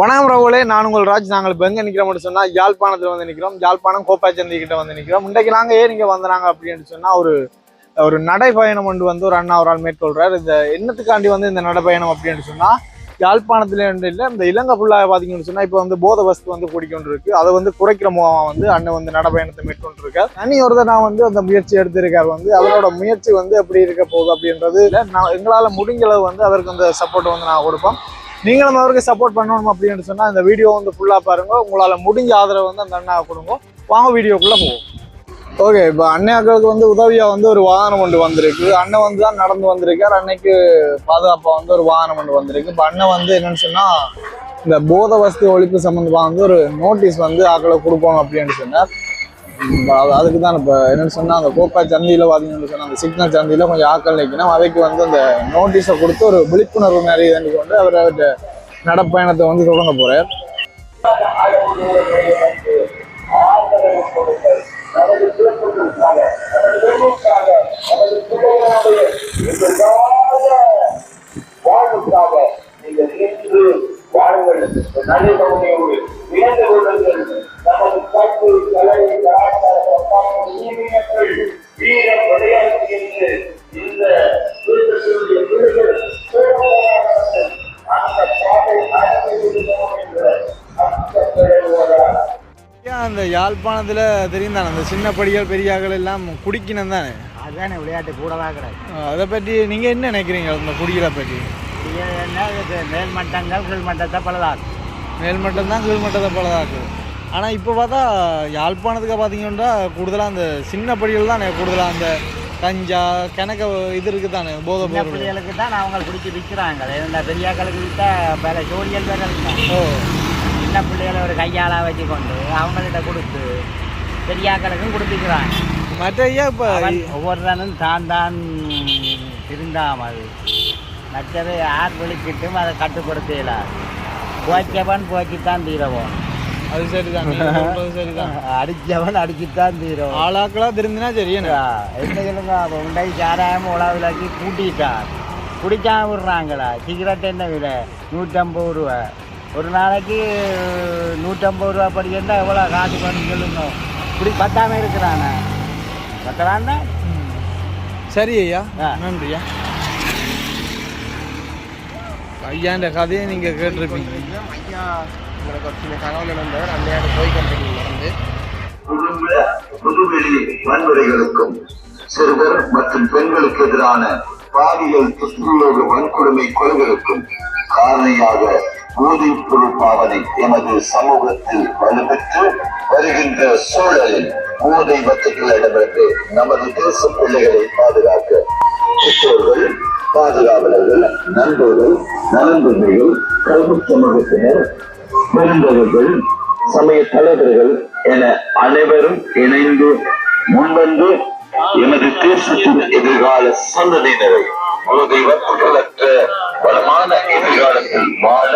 வணக்கம் ரவுலே நான் உங்கள் ராஜ். நாங்கள் இப்போ எங்கே நிற்கிறோம்னு சொன்னால் யாழ்ப்பாணத்தில் வந்து நிற்கிறோம் யாழ்ப்பாணம் கோப்பாச்சந்தி கிட்ட வந்து நிற்கிறோம் இன்றைக்கு நாங்கள் ஏன் இங்கே வந்தாங்க அப்படின்னு சொன்னால் ஒரு ஒரு நடைப்பயணம் ஒன்று வந்து ஒரு அண்ணா ஒரு ஆள் இந்த என்னத்துக்காண்டி வந்து இந்த நடைப்பயணம் அப்படின்னு சொன்னால் யாழ்ப்பாணத்தில் இருந்து இல்லை இந்த இலங்கை ஃபுல்லாக பார்த்தீங்கன்னு சொன்னால் இப்போ வந்து போத வஸ்து வந்து கூடிக்கொண்டிருக்கு. அதை வந்து குறைக்கிற மூலமாக வந்து அண்ணன் வந்து நடைப்பயணத்தை மேற்கொண்டு இருக்கார் தனி ஒருத்தர் நான் வந்து அந்த முயற்சி எடுத்திருக்கார் வந்து அவரோட முயற்சி வந்து எப்படி இருக்க போகுது அப்படின்றது நான் எங்களால் முடிஞ்ச அளவு வந்து அவருக்கு அந்த சப்போர்ட் வந்து நான் கொடுப்போம். நீங்களும் அவருக்கு சப்போர்ட் பண்ணணும் அப்படின்னு சொன்னால் இந்த வீடியோ வந்து ஃபுல்லாக பாருங்க. உங்களால் முடிஞ்ச ஆதரவு வந்து அந்த அண்ணா கொடுங்க. வாங்க வீடியோக்குள்ளே போவோம். ஓகே இப்போ அண்ணாக்களுக்கு வந்து உதவியாக வந்து ஒரு வாகனம் ஒன்று வந்திருக்கு. அண்ணன் வந்து தான் நடந்து வந்திருக்கார். அன்னைக்கு பாதுகாப்பாக வந்து ஒரு வாகனம் ஒன்று வந்திருக்கு. இப்போ அண்ணன் வந்து என்னென்னு சொன்னால் இந்த போத வசதி ஒழிப்பு சம்மந்தமாக வந்து ஒரு நோட்டீஸ் வந்து ஆக்களை கொடுப்போம் அப்படின்னு சொன்னார். அதுக்கு தான் இப்போ என்னென்னு சொன்னால் அந்த கோப்பா சந்தியில் பார்த்தீங்கன்னு சொன்னால் அந்த சிக்னல் சந்தியில் கொஞ்சம் ஆக்கள் நிற்கணும் அவைக்கு வந்து அந்த நோட்டீஸை கொடுத்து ஒரு விழிப்புணர்வு மாதிரி இதற்கு கொண்டு அவர் அவர்கிட்ட நடப்பயணத்தை வந்து தொடங்க போகிறார் வாழ்வுக்காக நீங்கள் இன்று வாழுங்கள் நடைமுறையோடு இணைந்து கொள்ளுங்கள் யாழ்ப்பாணத்துல தெரியும் தானே அந்த சின்ன படிகள் பெரியாக்கள் எல்லாம் குடிக்கணும் தானே? அதுதானே விளையாட்டு கூடவா கிடையாது. அதை பற்றி நீங்க என்ன நினைக்கிறீங்க? அந்த குடிகளை பற்றி இது என்ன இது மேல் மட்டங்கள் கீழ் மட்டத்தை பலதாகும் மேல்மட்டம் தான் கீழ்மட்டத்தை பலதாக்கு. ஆனால் இப்போ பார்த்தா யாழ்ப்பாணத்துக்கு பார்த்தீங்கன்னா கூடுதலாக அந்த சின்ன படிகள் தானே கூடுதலாக அந்த கஞ்சா கிணக்க இது இருக்குது தானே போதை பிள்ளைகளுக்கு தான் அவங்க பிடிச்சி விற்கிறாங்க. இந்த பெரியாக்களுக்கு விற்றா பல இருக்கு ஓ. சின்ன பிள்ளைகளை ஒரு கையாளாக வச்சு கொண்டு அவங்கள்ட்ட கொடுத்து பெரியாக்களுக்கும் கொடுத்துக்கிறாங்க. மற்ற இப்போ ஒவ்வொருத்தனும் தான் தான் திருந்தாமல் மற்றது யார் விழிச்சிட்டும் அதை கட்டுப்படுத்த இயலாது போய்ச்சவன் போய்ச்சித்தான் தீரவோம். அது சரிதான் சரிதான். அடிச்சவன் அடிச்சுத்தான் தீரவோம். ஆளாக்களாக திருந்தினா சரி என்ன? என்ன சொல்லுங்க அப்போ உண்டை சாராயம் உழவுலாக்கி கூட்டிட்டார் குடிக்காம விடுறாங்களா சிகரெட் என்ன விலை? நூற்றம்பது ரூபா ஒரு நாளைக்கு நூற்றம்பது ரூபா படிக்கிறதா எவ்வளோ காசு பண்ணி சொல்லுங்க. குடி பத்தாம இருக்கிறானே. பத்தலான்னா சரி ஐயா. ஆ. நன்றியா. ஐயாண்ட கதையை நீங்கள் கேட்டிருப்பீங்க. ஐயா உங்களுக்கு ஒரு சில தகவல் நடந்தவர் அந்த இடம் போய் கம்பெனியில் இருந்து குடும்ப முதுவெளி வன்முறைகளுக்கும் சிறுவர் மற்றும் பெண்களுக்கு எதிரான பாலியல் துஷ்பிரயோக வன்கொடுமை கொலைகளுக்கும் காரணியாக போதைப் பொறுப்பாவதை எமது சமூகத்தில் வலுப்பெற்று வருகின்ற சூழலில் போதை வத்துக்களிடமிருந்து நமது தேச பிள்ளைகளை பாதுகாக்க பெற்றோர்கள் பாதுகாவலர்கள் நண்பர்கள் நலன்புரிமைகள் கல்வி சமூகத்தினர் பெருந்தவர்கள் சமய தலைவர்கள் என அனைவரும் இணைந்து முன்வந்து எமது தேசத்தின் எதிர்கால சந்ததியினரை ஒரு போதை குற்றலற்ற வளமான எதிர்காலத்தில் வாழ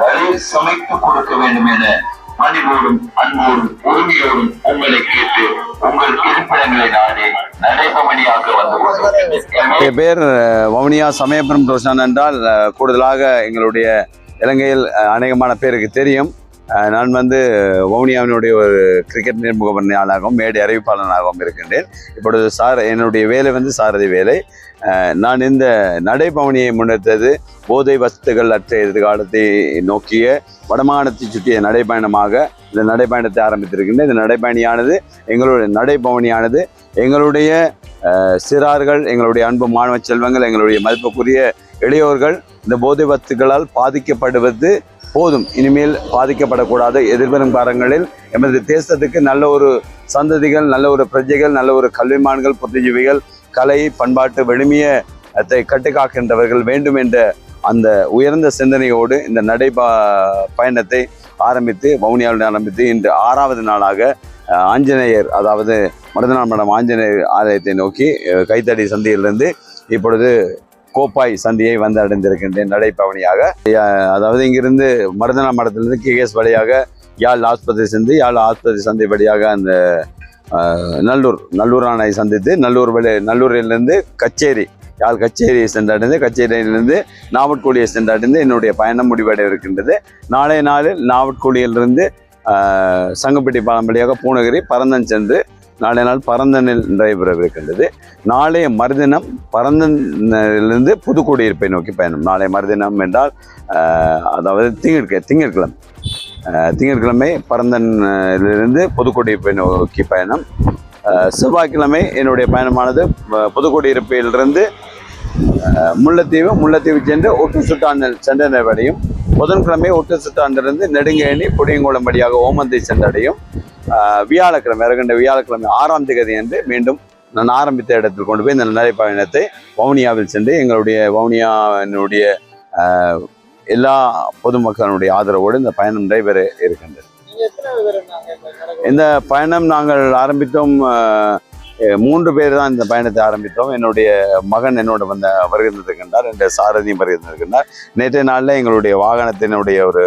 வழி சமைத்து கொடுக்க வேண்டும் என பணிவோடும் அன்போடும் உரிமையோடும் உங்களை கேட்டு உங்கள் இருப்பிடங்களை நாடி நடைபவனியாக வந்து என் பேர் வவுனியா சமயபுரம் ரோஷன் என்றால் கூடுதலாக எங்களுடைய இலங்கையில் அநேகமான பேருக்கு தெரியும். நான் வந்து வவுனியாவினுடைய ஒரு கிரிக்கெட் நேர்முகவரணியாளராகவும் மேடை அறிவிப்பாளனாகவும் இருக்கின்றேன். இப்பொழுது சார் என்னுடைய வேலை வந்து சாரதி வேலை. நான் இந்த நடைபவனியை முன்னெடுத்தது போதை வஸ்துகள் அற்ற எதிர்காலத்தை நோக்கிய வடமானத்தை சுற்றிய நடைப்பயணமாக இந்த நடைப்பயணத்தை ஆரம்பித்திருக்கின்றேன். இந்த நடைப்பயணியானது எங்களுடைய நடைபவனியானது. எங்களுடைய சிறார்கள் எங்களுடைய அன்பு மாணவ செல்வங்கள் எங்களுடைய மதிப்புக்குரிய இளையோர்கள் இந்த போதை வத்துக்களால் பாதிக்கப்படுவது போதும். இனிமேல் பாதிக்கப்படக்கூடாது. எதிர்வரும் காலங்களில் எமது தேசத்துக்கு நல்ல ஒரு சந்ததிகள் நல்ல ஒரு பிரஜைகள் நல்ல ஒரு கல்விமான்கள் புத்திஜீவிகள் கலை பண்பாட்டு வெளிமையத்தை கட்டுக்காக்கின்றவர்கள் வேண்டும் என்ற அந்த உயர்ந்த சிந்தனையோடு இந்த நடை பயணத்தை ஆரம்பித்து வவுனியாவில் ஆரம்பித்து இன்று ஆறாவது நாளாக ஆஞ்சநேயர் அதாவது மருதநாள் மடம் ஆஞ்சநேயர் ஆலயத்தை நோக்கி கைத்தடி சந்தையிலிருந்து இப்பொழுது கோப்பாய் சந்தியை வந்து அடைந்திருக்கின்றேன். நடைப்பவனியாக அதாவது இங்கிருந்து மருதநாள் மடத்திலிருந்து கேஎஸ் வழியாக யாழ் ஆஸ்பத்திரி சந்தி யாழ் ஆஸ்பத்திரி சந்தை வழியாக அந்த நல்லூர் நல்லூர் அணை சந்தித்து நல்லூர் வழி நல்லூரிலிருந்து கச்சேரி யாழ் கச்சேரியை சென்றடைந்து கச்சேரியிலிருந்து நாவட்கோழியை சென்றடைந்து என்னுடைய பயணம் முடிவடைய இருக்கின்றது. நாளைய நாளில் நாவட்கோழியிலிருந்து சங்கப்பட்டி பாலம் வழியாக பூனகிரி பரந்தன் சென்று நாளைய நாள் பரந்தனில் நடைபெறவிருக்கின்றது நாளைய மறுதினம் பரந்தனிலிருந்து புதுக்குடியிருப்பை நோக்கி பயணம். நாளைய மறுதினம் என்றால் அதாவது திங்கட்க திங்கட்கிழமை திங்கட்கிழமை பரந்தனிலிருந்து புதுக்குடியிருப்பை நோக்கி பயணம். செவ்வாய்க்கிழமை என்னுடைய பயணமானது புதுக்குடியிருப்பையிலிருந்து முல்லைத்தீவு முல்லைத்தீவு சென்று ஒட்டு சுட்டாண்டல் சென்றடையும் புதன்கிழமை ஒட்டு சுட்டாண்டிலிருந்து நெடுங்கேணி புடியங்குளம் வழியாக ஓமந்தை சென்றடையும். வியாழக்கிழமை இறகின்ற வியாழக்கிழமை ஆறாம் தேதி என்று மீண்டும் நான் ஆரம்பித்த இடத்தில் கொண்டு போய் இந்த நடைப்பயணத்தை வவுனியாவில் சென்று எங்களுடைய வவுனியாவினுடைய எல்லா பொதுமக்களுடைய ஆதரவோடு இந்த பயணம் நடைபெற இருக்கின்றது. இந்த பயணம் நாங்கள் ஆரம்பித்தோம் மூன்று பேர் தான் இந்த பயணத்தை ஆரம்பித்தோம். என்னுடைய மகன் என்னோட வந்த வருகின்றிருக்கின்றார். என்ற சாரதியும் வருகின்றிருக்கின்றார். நேற்றைய நாளில் எங்களுடைய வாகனத்தினுடைய ஒரு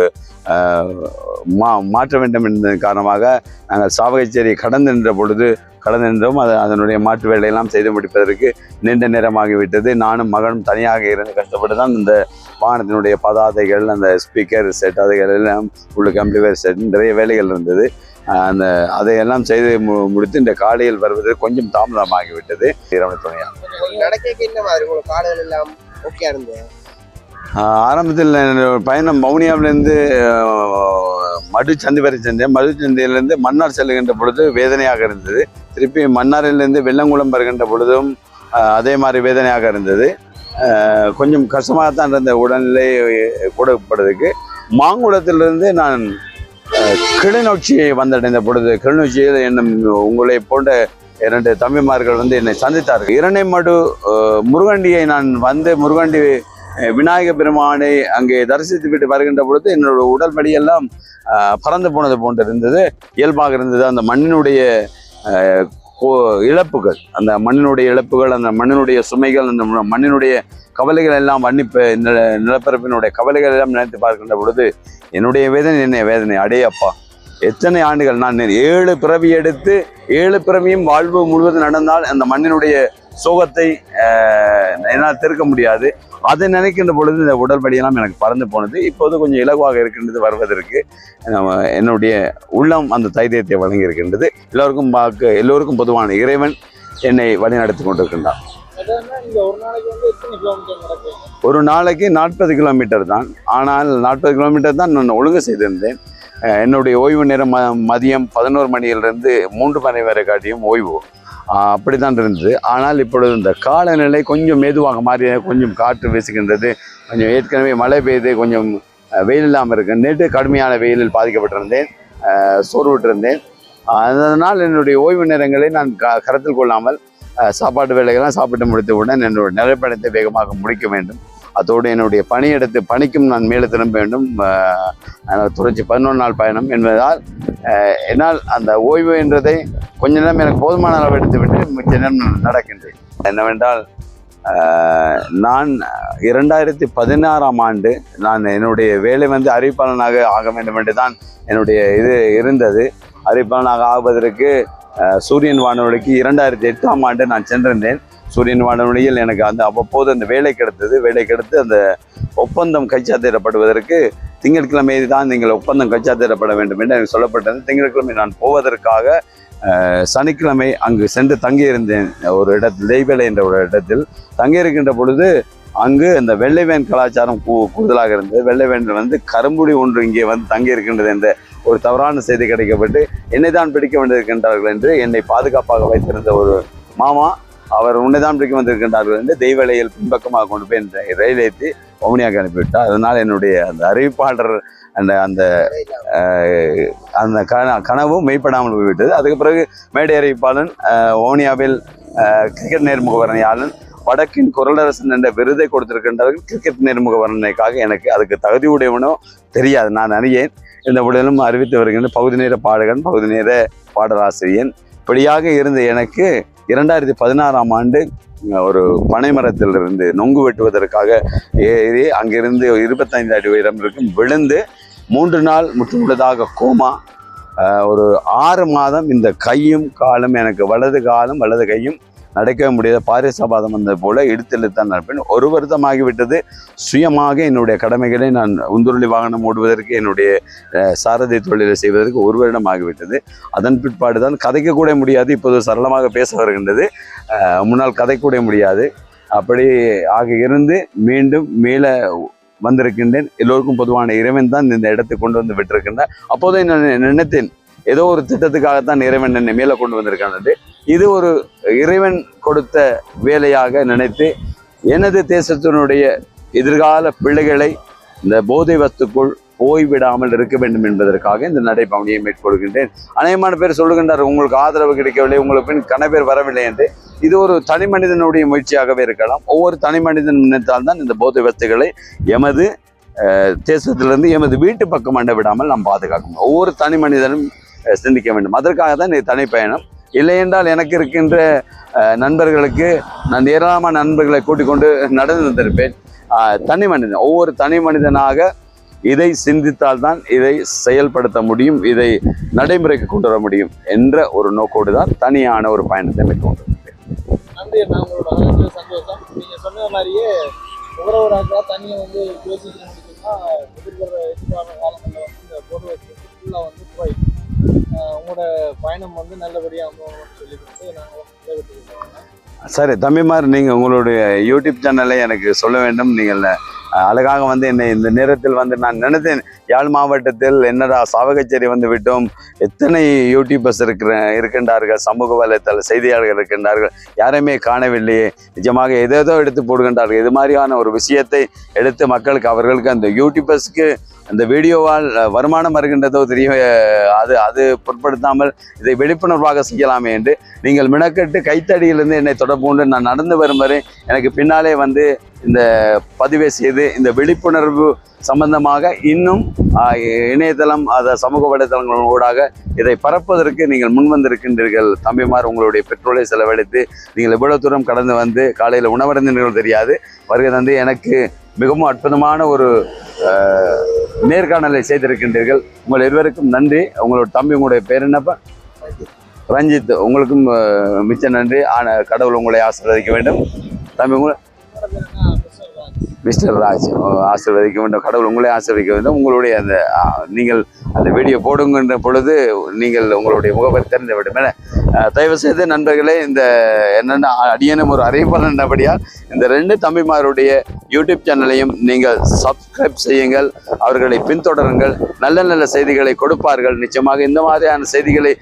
மா மாற்ற வேண்டும் என்பதன் காரணமாக நாங்கள் சாவகச்சேரி கடந்து நின்ற பொழுது கடந்து நின்றோம். அது அதனுடைய மாற்று வேலையெல்லாம் செய்து முடிப்பதற்கு நீண்ட நேரமாகிவிட்டது. நானும் மகனும் தனியாக இருந்து கஷ்டப்பட்டு தான் இந்த வாகனத்தினுடைய பதாதைகள் அந்த ஸ்பீக்கர் செட் அதுகள் எல்லாம் உள்ள கம்ப்யூட்டர் செட் நிறைய வேலைகள் இருந்தது. அந்த அதையெல்லாம் செய்து மு முடித்து இந்த காலையில் வருவது கொஞ்சம் தாமதமாகிவிட்டது. இரவு துணையா ஆரம்பத்தில் பயணம் மௌனியாவிலேருந்து மடு சந்தை வரை சென்றேன். மடு சந்தையிலேருந்து மன்னார் செல்லுகின்ற பொழுது வேதனையாக இருந்தது. திருப்பி மன்னாரிலிருந்து வெள்ளங்குளம் வருகின்ற பொழுதும் அதே மாதிரி வேதனையாக இருந்தது. கொஞ்சம் கஷ்டமாக தான் இருந்த உடல்நிலை கூடப்படுறதுக்கு மாங்குளத்திலிருந்து நான் கிளிநொச்சியை வந்தடைந்த பொழுது கிளிநொச்சியில் என்னும் உங்களை போன்ற இரண்டு தம்பிமார்கள் வந்து என்னை சந்தித்தார்கள். இரணைமடு மடு முருகண்டியை நான் வந்து முருகண்டி விநாயக பெருமானை அங்கே தரிசித்து விட்டு வருகின்ற பொழுது என்னோட உடல் வழியெல்லாம் பறந்து போனது போன்று இருந்தது இயல்பாக இருந்தது அந்த மண்ணினுடைய இழப்புகள். அந்த மண்ணினுடைய இழப்புகள் அந்த மண்ணினுடைய சுமைகள் அந்த மண்ணினுடைய கவலைகள் எல்லாம் வன்னிப்பு இந்த நிலப்பரப்பினுடைய கவலைகள் எல்லாம் நினைத்து பார்க்கின்ற பொழுது என்னுடைய வேதனை என்ன? வேதனை அடையப்பா எத்தனை ஆண்டுகள் நான் ஏழு பிறவி எடுத்து ஏழு பிறவியும் வாழ்வு முழுவதும் நடந்தால் அந்த மண்ணினுடைய சோகத்தை என்னால் திருக்க முடியாது. அதை நினைக்கின்ற பொழுது இந்த உடல்படியெல்லாம் எனக்கு பறந்து போனது. இப்போது கொஞ்சம் இலகுவாக இருக்கின்றது வருவதற்கு நம்ம என்னுடைய உள்ளம் அந்த தைரியத்தை வழங்கி இருக்கின்றது எல்லோருக்கும் பார்க்க எல்லோருக்கும் பொதுவான இறைவன் என்னை வழிநடத்தி கொண்டிருக்கின்றான். ஒரு நாளைக்கு நாற்பது கிலோமீட்டர் தான். ஆனால் நாற்பது கிலோமீட்டர் தான் நான் ஒழுங்கு செய்திருந்தேன். என்னுடைய ஓய்வு நேரம் ம மதியம் பதினோரு மணியிலிருந்து மூன்று மணி வரை காட்டியும் ஓய்வு. அப்படி அப்படித்தான் இருந்தது. ஆனால் இப்பொழுது இந்த காலநிலை கொஞ்சம் மெதுவாக மாறி கொஞ்சம் காற்று வீசுகின்றது கொஞ்சம் ஏற்கனவே மழை பெய்து கொஞ்சம் வெயில் இல்லாமல் இருக்கு நேற்று கடுமையான வெயிலில் பாதிக்கப்பட்டிருந்தேன் சோர்வுட்டிருந்தேன் அதனால் என்னுடைய ஓய்வு நேரங்களை நான் க கருத்தில் கொள்ளாமல் சாப்பாட்டு வேலைகள்லாம் சாப்பிட்டு முடித்தவுடன் என்னுடைய நிலைப்படத்தை வேகமாக முடிக்க வேண்டும். அதோடு என்னுடைய பணியிடத்து பணிக்கும் நான் மேலே திரும்ப வேண்டும். தொடர்ச்சி பதினொன்று நாள் பயணம் என்பதால் என்னால் அந்த ஓய்வு என்றதை கொஞ்ச நேரம் எனக்கு போதுமான அளவு எடுத்துவிட்டு மிச்ச நேரம் நான் நடக்கின்றேன். என்னவென்றால் நான் இரண்டாயிரத்தி பதினாறாம் ஆண்டு நான் என்னுடைய வேலை வந்து அறிவிப்பாளனாக ஆக வேண்டும் என்று தான் என்னுடைய இது இருந்தது. அறிவிப்பாளனாக ஆவதற்கு சூரியன் வானொலிக்கு இரண்டாயிரத்தி எட்டாம் ஆண்டு நான் சென்றிருந்தேன். சூரியன் வானொலியில் எனக்கு அந்த அவ்வப்போது அந்த வேலை கிடைத்தது. வேலை கிடைத்து அந்த ஒப்பந்தம் கைச்சாத்திடப்படுவதற்கு திங்கட்கிழமை தான் நீங்கள் ஒப்பந்தம் கைச்சாத்திடப்பட வேண்டும் என்று எனக்கு சொல்லப்பட்டது. திங்கட்கிழமை நான் போவதற்காக சனிக்கிழமை அங்கு சென்று தங்கியிருந்தேன். ஒரு இடத்தில் தெய்வேலை என்ற ஒரு இடத்தில் தங்கியிருக்கின்ற பொழுது அங்கு அந்த வெள்ளை வேன் கலாச்சாரம் கூ கூடுதலாக இருந்தது. வெள்ளை வேன் வந்து கரும்புடி ஒன்று இங்கே வந்து தங்கியிருக்கின்றது என்ற ஒரு தவறான செய்தி கிடைக்கப்பட்டு என்னை தான் பிடிக்க வேண்டியிருக்கின்றார்கள் என்று என்னை பாதுகாப்பாக வைத்திருந்த ஒரு மாமா அவர் உன்னைதான் பிடிக்க வந்திருக்கின்றார்கள் என்று தெய்வலையில் பின்பக்கமாக கொண்டு போய் இந்த ரயில் ஏற்றி ஒமனியாக அனுப்பிவிட்டார். அதனால் என்னுடைய அந்த அறிவிப்பாளர் அந்த அந்த அந்த கன கனவும் மெய்ப்படாமல் போய்விட்டது. அதுக்கு பிறகு மேடை அறிவிப்பாளன் கிரிக்கெட் நேர்முக வர்ணையாளன் வடக்கின் குரலரசன் என்ற விருதை கொடுத்திருக்கின்றார்கள் கிரிக்கெட் நேர்முக வர்ணனைக்காக எனக்கு அதுக்கு தகுதியுடையவனோ தெரியாது. நான் அறியேன். இந்த உடலும் அறிவித்து வருகின்ற பகுதி நேர பாடகன் பகுதி நேர பாடலாசிரியன். இப்படியாக இருந்த எனக்கு இரண்டாயிரத்தி பதினாறாம் ஆண்டு ஒரு பனைமரத்திலிருந்து நொங்கு வெட்டுவதற்காக ஏறி அங்கிருந்து இருபத்தைந்து அடி உயரம் இருக்கும் விழுந்து மூன்று நாள் முற்றுமுழுதாக கோமா ஒரு ஆறு மாதம் இந்த கையும் காலும் எனக்கு வலது காலும் வலது கையும் நடக்கவே முடியாத. பாரிசபாதம் வந்தது போல இழுத்தெழுத்தான் நடப்பேன். ஒரு வருத்தமாகிவிட்டது சுயமாக என்னுடைய கடமைகளை நான் உந்துருளி வாகனம் ஓடுவதற்கு என்னுடைய சாரதி தொழிலை செய்வதற்கு ஒரு வருடம் ஆகிவிட்டது அதன் பிற்பாடு தான் கதைக்க கூட முடியாது. இப்போது சரளமாக பேச வருகின்றது. முன்னால் கதைக்க முடியாது. அப்படி ஆக இருந்து மீண்டும் மேலே வந்திருக்கின்றேன். எல்லோருக்கும் பொதுவான இறைவன் தான் இந்த இடத்தை கொண்டு வந்து விட்டிருக்கின்றார். அப்போதே நான் நினைத்தேன் ஏதோ ஒரு திட்டத்துக்காகத்தான் இறைவன் என்னை மேலே கொண்டு வந்திருக்கானது இது ஒரு இறைவன் கொடுத்த வேலையாக நினைத்து எனது தேசத்தினுடைய எதிர்கால பிள்ளைகளை இந்த போதை வஸ்துக்குள் போய்விடாமல் இருக்க வேண்டும் என்பதற்காக இந்த நடைபவனியை மேற்கொள்கின்றேன். அநேகமான பேர் சொல்லுகின்றார் உங்களுக்கு ஆதரவு கிடைக்கவில்லை உங்களுக்கு பின் கணவர் வரவில்லை என்று. இது ஒரு தனி மனிதனுடைய முயற்சியாகவே இருக்கலாம். ஒவ்வொரு தனி மனிதன் நினைத்தால்தான் இந்த போதை வஸ்துகளை எமது தேசத்திலிருந்து எமது வீட்டு பக்கம் அண்ட விடாமல் நாம் பாதுகாக்கணும் ஒவ்வொரு தனி மனிதனும் சிந்திக்க வேண்டும். அதற்காக தான் இந்த தனிப்பயணம் இல்லை என்றால் எனக்கு இருக்கின்ற நண்பர்களுக்கு நான் ஏராளமான நண்பர்களை கூட்டிக் கொண்டு நடந்து வந்திருப்பேன். தனி மனிதன் ஒவ்வொரு தனி மனிதனாக இதை சிந்தித்தால் தான் இதை செயல்படுத்த முடியும் இதை நடைமுறைக்கு கொண்டு வர முடியும் என்ற ஒரு நோக்கோடு தான் தனியான ஒரு பயணத்தை மேற்கொண்டு நன்றி அண்ணா உங்களோட அழைப்பு சந்தோஷம். நீங்க சொன்ன மாதிரியே உறவுறாக்களா தனியா வந்து யோசிக்கணும் சொன்னா எதிர்வர எதிர்கால காலங்களில் வந்து இந்த போட்டு வச்சு ஃபுல்லாக வந்து குறையும் ஆஹ் உங்களோட பயணம் வந்து நல்லபடியா அமையணும்னு சொல்லிக்கிட்டு நாங்கள் வந்து விடைபெற்றுக்கிறோம் சரி தம்பிமார் நீங்கள் உங்களுடைய யூடியூப் சேனலை எனக்கு சொல்ல வேண்டும். நீங்கள் அழகாக வந்து என்னை இந்த நேரத்தில் வந்து நான் நினைத்தேன். யாழ் மாவட்டத்தில் என்னடா சாவகச்சேரி வந்து விட்டோம். எத்தனை யூடியூபர்ஸ் இருக்கிற இருக்கின்றார்கள் சமூக வலைத்தள செய்தியாளர்கள் இருக்கின்றார்கள். யாரையுமே காணவில்லையே நிஜமாக ஏதேதோ எடுத்து போடுகின்றார்கள். இது மாதிரியான ஒரு விஷயத்தை எடுத்து மக்களுக்கு அவர்களுக்கு அந்த யூடியூபர்ஸ்க்கு அந்த வீடியோவால் வருமானம் வருகின்றதோ தெரிய அது அது பொருட்படுத்தாமல் இதை விழிப்புணர்வாக செய்யலாமே என்று நீங்கள் மினக்கட்டு கைத்தடியிலிருந்து என்னை தொடர்பு கொண்டு நான் நடந்து வரும் வரை எனக்கு பின்னாலே வந்து இந்த பதிவை செய்து இந்த விழிப்புணர்வு சம்பந்தமாக இன்னும் இணையதளம் அதை சமூக வலைதளங்கள் ஊடாக இதை பரப்புவதற்கு நீங்கள் முன்வந்திருக்கின்றீர்கள் தம்பிமார் உங்களுடைய பெட்ரோலை செலவழித்து நீங்கள் இவ்வளவு தூரம் கடந்து வந்து காலையில் உணவடைந்தீர்கள் தெரியாது. வருகை தந்து எனக்கு மிகவும் அற்புதமான ஒரு நேர்காணலை செய்திருக்கின்றீர்கள். உங்கள் இருவருக்கும் நன்றி. உங்களோட தம்பி உங்களுடைய பேர் என்னப்பா? ரஞ்சித். உங்களுக்கும் மிச்ச நன்றி. ஆன கடவுள் உங்களை ஆசீர்வதிக்க வேண்டும். தம்பி உங்களை மிஸ்டர் ராஜ் ஆசிர்வதிக்க ஆசீர்வதிக்க வேண்டும் கடவுள் உங்களே ஆசிர்வதிக்க வேண்டும் உங்களுடைய அந்த நீங்கள் அந்த வீடியோ போடுங்கன்ற பொழுது நீங்கள் உங்களுடைய முகவரி தெரிந்து விடும். என தயவு செய்து நண்பர்களே இந்த என்னென்ன அடியனும் ஒரு அறிவிப்பதபடியால் இந்த ரெண்டு தம்பிமாருடைய யூடியூப் சேனலையும் நீங்கள் சப்ஸ்கிரைப் செய்யுங்கள் அவர்களை பின்தொடருங்கள் நல்ல நல்ல செய்திகளை கொடுப்பார்கள். நிச்சயமாக இந்த மாதிரியான செய்திகளை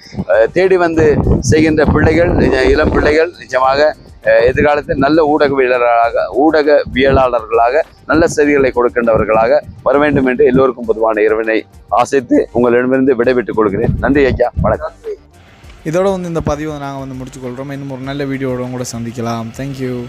தேடி வந்து செய்கின்ற பிள்ளைகள் இளம் பிள்ளைகள் நிச்சயமாக எதிர்காலத்தில் நல்ல ஊடகவியலராக ஊடகவியலாளர்களாக நல்ல செய்திகளை கொடுக்கின்றவர்களாக வர வேண்டும் என்று எல்லோருக்கும் பொதுவான இறைவனை ஆசைத்து உங்களிடமிருந்து விடைபெற்றுக் கொள்கிறேன். நன்றி ஐயா. வணக்கம். இதோட வந்து இந்த பதிவை நாங்கள் வந்து முடிச்சுக்கொள்கிறோம் இன்னும் ஒரு நல்ல வீடியோவோட கூட சந்திக்கலாம். தேங்க்யூ